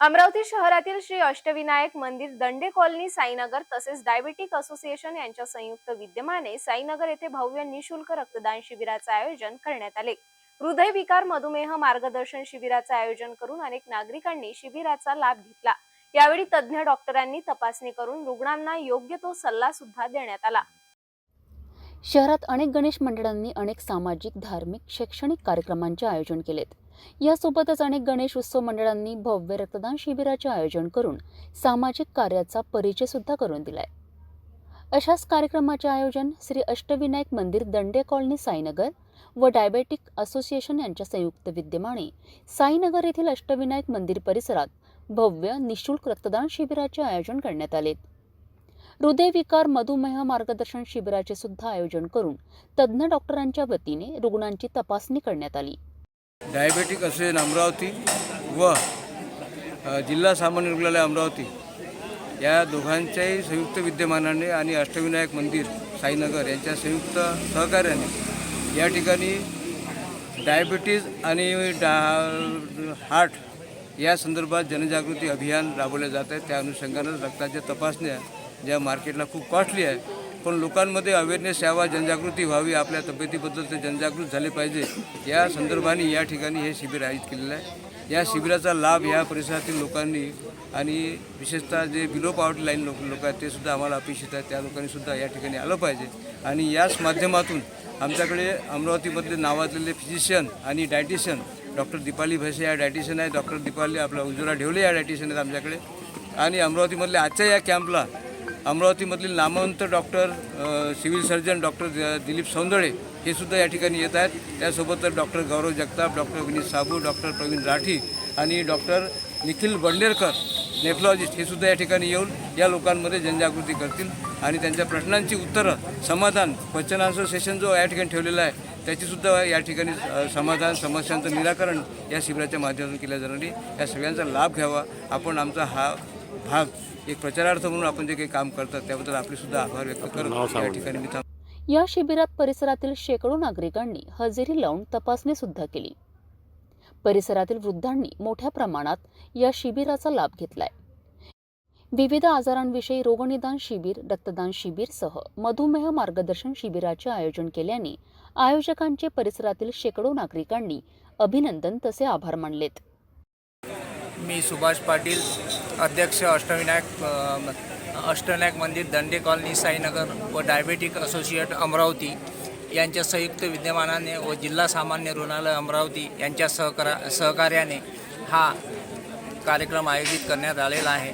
अमरावती शहरातील श्री अष्टविनायक मंदिर दंडे कॉलनी साईनगर तसेच डायबेटिक असोसिएशन यांच्या संयुक्त विद्यमाने साईनगर येथे भव्य निशुल्क रक्तदान शिबिराचे आयोजन करण्यात आले. हृदयविकार मधुमेह मार्गदर्शन शिबिराचे आयोजन करून अनेक नागरिकांनी शिबिराचा लाभ घेतला. यावेळी तज्ज्ञ डॉक्टरांनी तपासणी करून रुग्णांना योग्य तो सल्ला सुद्धा देण्यात आला. शहरात अनेक गणेश मंडळांनी अनेक सामाजिक धार्मिक शैक्षणिक कार्यक्रमांचे आयोजन केलेत. यासोबतच अनेक गणेश उत्सव मंडळांनी भव्य रक्तदान शिबिराचे आयोजन करून सामाजिक कार्याचा परिचय सुद्धा करून दिलाय. अशाच कार्यक्रमाचे आयोजन श्री अष्टविनायक मंदिर दंडे कॉलनी साईनगर व डायबेटिक असोसिएशन यांच्या संयुक्त विद्यमाने साईनगर येथील अष्टविनायक मंदिर परिसरात भव्य निशुल्क रक्तदान शिबिराचे आयोजन करण्यात आले. हृदयविकार मधुमेह मार्गदर्शन शिबिराचे सुद्धा आयोजन करून तज्ज्ञ डॉक्टरांच्या वतीने रुग्णांची तपासणी करण्यात आली. डायबेटिक असोसिएशन अमरावती व जिल्हा सामान्य रुग्णालय अमरावती या दोघांच्याही संयुक्त विद्यमानाने आणि अष्टविनायक मंदिर साईनगर यांच्या संयुक्त सहकार्याने या ठिकाणी डायबिटीज आणि डा हार्ट या संदर्भात जनजागृती अभियान राबवले जात आहे. त्या अनुषंगानं रक्ताच्या तपासण्या ज्या मार्केटला खूप कॉस्टली आहे पण लोकांमध्ये अवेअरनेस यावा जनजागृती व्हावी आपल्या तब्येतीबद्दल ते जनजागृत झाले पाहिजे. या संदर्भाने या ठिकाणी हे शिबिर आयोजित केलेलं आहे. या शिबिराचा लाभ या परिसरातील लोकांनी आणि विशेषतः जे बिलो पॉवर्टी लाईन लोक लोक आहेत ते सुद्धा आम्हाला अपेक्षित आहे त्या लोकांनीसुद्धा या ठिकाणी आलं पाहिजे. आणि याच माध्यमातून आमच्याकडे अमरावतीमधले नावाजलेले फिजिशियन आणि डायटिशियन डॉक्टर दीपाली भैसे या डायटिशियन आहे डॉक्टर दीपाली आपला उज्ज्वला ढेवले या डायटिशियन आहेत आमच्याकडे. आणि अमरावतीमधल्या आजच्या या कॅम्पला अमरावतीमधील नामवंत डॉक्टर सिव्हिल सर्जन डॉक्टर द- दिलीप सौंदळे हे सुद्धा या ठिकाणी येत आहेत. त्यासोबत doctor Gaurav Jagtap doctor Vineet Sabu doctor Pravin Rathi आणि डॉक्टर निखिल बंडलेरकर नेफ्लॉजिस्ट हे सुद्धा या ठिकाणी येऊन या लोकांमध्ये जनजागृती करतील आणि त्यांच्या प्रश्नांची उत्तरं समाधान क्वेश्चन आन्सर सेशन जो या ठिकाणी ठेवलेला आहे त्याचीसुद्धा या ठिकाणी समाधान समस्यांचं निराकरण या शिबिराच्या माध्यमातून केल्या जाणारी या सगळ्यांचा लाभ घ्यावा. आपण आमचा हा भाग एक प्रचारार्थ म्हणून आपण जे काही काम करतात त्याबद्दल आपले सुद्धा आभार व्यक्त करत या ठिकाणी मी थांबतो. या शिबिरात परिसरातील शेकडो नागरिकांनी हजेरी लावून तपासणी सुद्धा केली. परिसरातील वृद्धांनी मोठ्या प्रमाणात या शिबिराचा लाभ घेतलाय. विविध आजारांविषयी रोगनिदान शिबिर रक्तदान शिबिरसह मधुमेह मार्गदर्शन शिबिराचे आयोजन केल्याने आयोजकांचे परिसरातील शेकडो नागरिकांनी अभिनंदन तसे आभार मानलेत. मी सुभाष पाटील अध्यक्ष अष्टविनायक अष्टविनायक मंदिर दंडे कॉलनी साईनगर व डायबेटिक असोसिएट अमरावती यांच्या संयुक्त विद्यमानाने व जिल्हा सामान्य रुग्णालय अमरावती यांच्या सहकारा सहकार्याने हा कार्यक्रम आयोजित करण्यात आलेला आहे.